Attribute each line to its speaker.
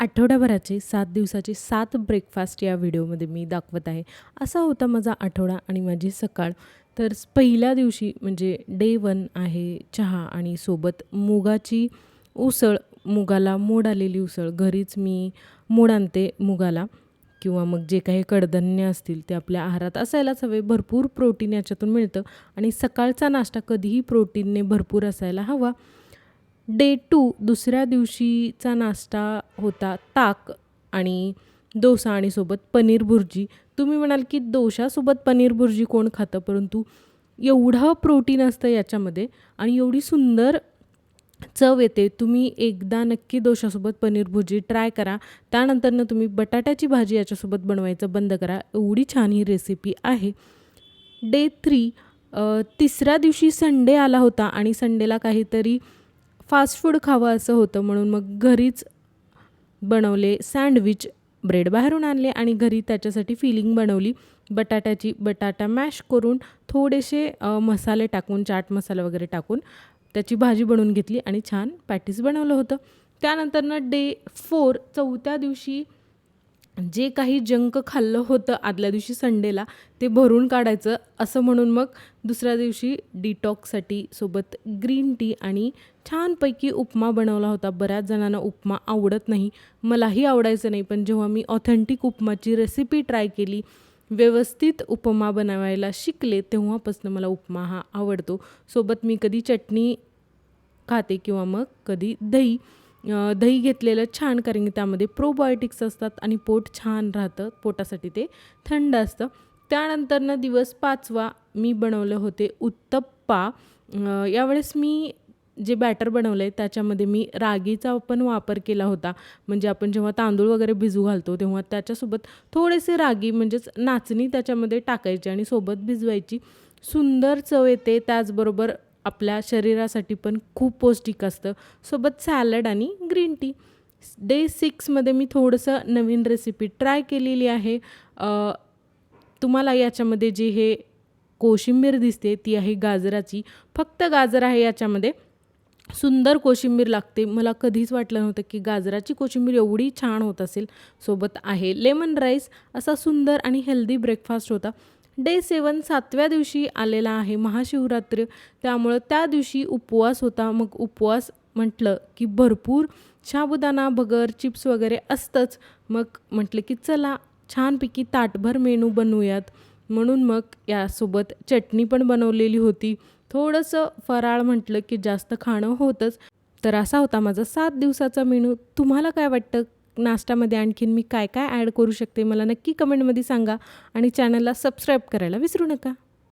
Speaker 1: आठवड्याभराचे सात दिवसाचे सात ब्रेकफास्ट या व्हिडिओमध्ये मी दाखवत आहे. असा होता माझा आठवडा आणि माझी सकाळ. तर पहिल्या दिवशी म्हणजे डे वन आहे चहा आणि सोबत मुगाची उसळ मुगाला मोड आलेली उसळ. घरीच मी मोड आणते मुगाला किंवा मग जे काही कडधान्य असतील ते आपल्या आहारात असायलाच हवे. भरपूर प्रोटीन याच्यातून मिळतं आणि सकाळचा नाश्ता कधीही प्रोटीनने भरपूर असायला हवा. डे टू दुसऱ्या दिवशीचा नाश्ता होता ताक आणि डोसा आणि सोबत पनीर भुर्जी तुम्ही म्हणाल की डोशासोबत पनीर भुर्जी कोण खातं? परंतु एवढं प्रोटीन असतं याच्यामध्ये आणि एवढी सुंदर चव येते तुम्ही एकदा नक्की दोशासोबत पनीर भुर्जी ट्राय करा. त्यानंतरनं तुम्ही बटाट्याची भाजी याच्यासोबत बनवायचं बंद करा. एवढी छान ही रेसिपी आहे. डे थ्री तिसऱ्या दिवशी संडे आला होता आणि संडेला काहीतरी फास्ट फूड खावं असं होतं म्हणून मग घरीच बनवले सँडविच ब्रेड बाहेरून आणले आणि घरी त्याच्यासाठी फिलिंग बनवली. बटाट्याची बटाटा मॅश करून थोडेसे मसाले टाकून चाट मसाला वगैरे टाकून त्याची भाजी बनवून घेतली आणि छान पॅटीस बनवलं होतं. त्यानंतरनं डे फोर चौथ्या दिवशी जे काही जंक खाल्लं होतं आदल्या दिवशी संडेला ते भरून काढायचं. असं म्हणून मग दुसऱ्या दिवशी डिटॉक्ससाठी सोबत ग्रीन टी आणि छानपैकी उपमा बनवला होता. बऱ्याच जणांना उपमा आवडत नाही. मलाही आवडायचं नाही पण जेव्हा मी ऑथेंटिक उपमाची रेसिपी ट्राय केली व्यवस्थित उपमा बनवायला शिकले तेव्हापासून मला उपमा हा आवडतो. सोबत मी कधी चटणी खाते किंवा मग कधी दही दही घेतलेलं छान कारण की त्यामध्ये प्रोबायोटिक्स असतात आणि पोट छान राहतं पोटासाठी ते थंड असतं. त्यानंतरनं दिवस पाचवा मी बनवले होते उत्तप्पा. यावेळेस मी जे बॅटर बनवलं आहे त्याच्यामध्ये मी रागीचा पण वापर केला होता. म्हणजे आपण जेव्हा तांदूळ वगैरे भिजू घालतो तेव्हा त्याच्यासोबत थोडेसे रागी म्हणजेच नाचणी त्याच्यामध्ये टाकायची आणि सोबत भिजवायची. सुंदर चव येते त्याचबरोबर आपल्या शरीरासाठी पण खूप पौष्टिक असतं. सोबत सॅलड आणि ग्रीन टी. डे सिक्समध्ये मी थोडंसं नवीन रेसिपी ट्राय केलेली आहे. तुम्हाला याच्यामध्ये जे हे कोशिंबीर दिसते ती आहे गाजराची. फक्त गाजर आहे याच्यामध्ये. सुंदर कोशिंबीर लागते. मला कधीच वाटलं नव्हतं की गाजराची कोशिंबीर एवढी छान होत असेल. सोबत आहे लेमन राईस. असा सुंदर आणि हेल्दी ब्रेकफास्ट होता. डे सेवन सातव्या दिवशी आलेला आहे महाशिवरात्र. त्यामुळं त्या दिवशी उपवास होता. मग उपवास म्हटलं की भरपूर साबुदाणा भगर चिप्स वगैरे असतंच. मग म्हटलं की चला छानपैकी ताटभर मेनू बनवूयात. म्हणून मग यासोबत चटणी पण बनवलेली होती. थोडंसं फराळ म्हटलं की जास्त खाणं होतंच. तर असा होता माझा सात दिवसाचा मेनू. तुम्हाला काय वाटतं? नाश्त्यामध्ये आणखीन मी काय काय ॲड करू शकते मला नक्की कमेंटमध्ये सांगा आणि चॅनलला सबस्क्राईब करायला विसरू नका.